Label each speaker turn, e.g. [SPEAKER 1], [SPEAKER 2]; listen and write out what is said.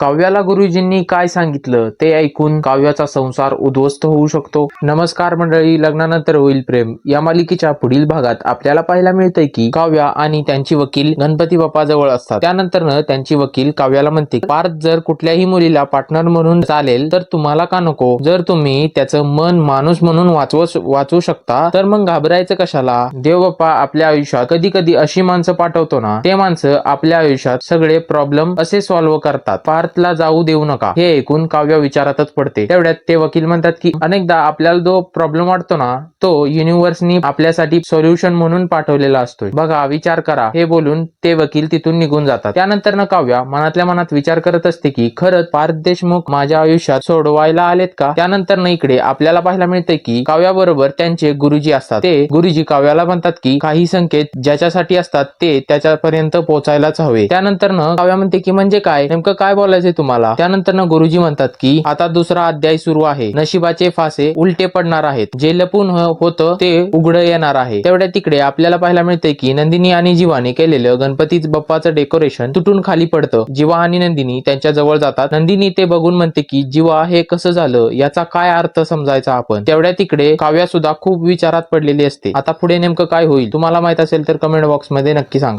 [SPEAKER 1] काव्याला गुरुजींनी काय सांगितलं ते ऐकून काव्याचा संसार उद्ध्वस्त होऊ शकतो. नमस्कार मंडळी लग्नानंतर होईल प्रेम. या मालिकेच्या पुढील भागात आपल्याला पाहायला मिळतंय की काव्या आणि त्यांची वकील गणपती बाप्पा जवळ असतात. त्यानंतर त्यांची वकील काव्याला म्हणते पार्थ जर कुठल्याही मुलीला पार्टनर म्हणून चालेल तर तुम्हाला का नको? जर तुम्ही त्याचं मन माणूस म्हणून वाचव वाचवू शकता तर मग घाबरायचं कशाला? देव बाप्पा आपल्या आयुष्यात कधी कधी अशी माणसं पाठवतो ना ते माणसं आपल्या आयुष्यात सगळे प्रॉब्लेम असे सॉल्व्ह करतात. पार्थला जाऊ देऊ नका. हे ऐकून काव्य विचारातच पडते. तेवढ्यात ते वकील म्हणतात की अनेकदा आपल्याला जो प्रॉब्लेम वाटतो ना तो युनिव्हर्सनी आपल्यासाठी सोल्युशन म्हणून पाठवलेला असतोय. बघा विचार करा. हे बोलून ते वकील तिथून निघून जातात. त्यानंतर न काव्या मनातल्या मनात विचार करत असते की खरंच पार्थ देशमुख माझ्या आयुष्यात सोडवायला आलेत का? त्यानंतर न इकडे आपल्याला पाहायला मिळते की काव्याबरोबर त्यांचे गुरुजी असतात. ते गुरुजी काव्याला म्हणतात की काही संकेत ज्याच्यासाठी असतात ते त्याच्यापर्यंत पोहोचायलाच हवे. त्यानंतर न काव्या म्हणते की म्हणजे काय? नेमकं काय बोलायचं? बोलायचंय तुम्हाला. त्यानंतर ना गुरुजी म्हणतात की आता दुसरा अध्याय सुरू आहे. नशिबाचे फासे उलटे पडणार आहेत. जे लपून होतं ते उघड येणार आहे. तेवढ्या तिकडे आपल्याला पाहायला मिळते की नंदिनी आणि जीवाने केलेलं गणपती बाप्पाचं डेकोरेशन तुटून खाली पडतं. जीवा आणि नंदिनी त्यांच्या जवळ जातात. नंदिनी ते बघून म्हणते की जीवा हे कसं झालं? याचा काय अर्थ समजायचा आपण? तेवढ्या तिकडे काव्या सुद्धा खूप विचारात पडलेली असते. आता पुढे नेमकं काय होईल? तुम्हाला माहीत असेल तर कमेंट बॉक्समध्ये नक्की सांगा.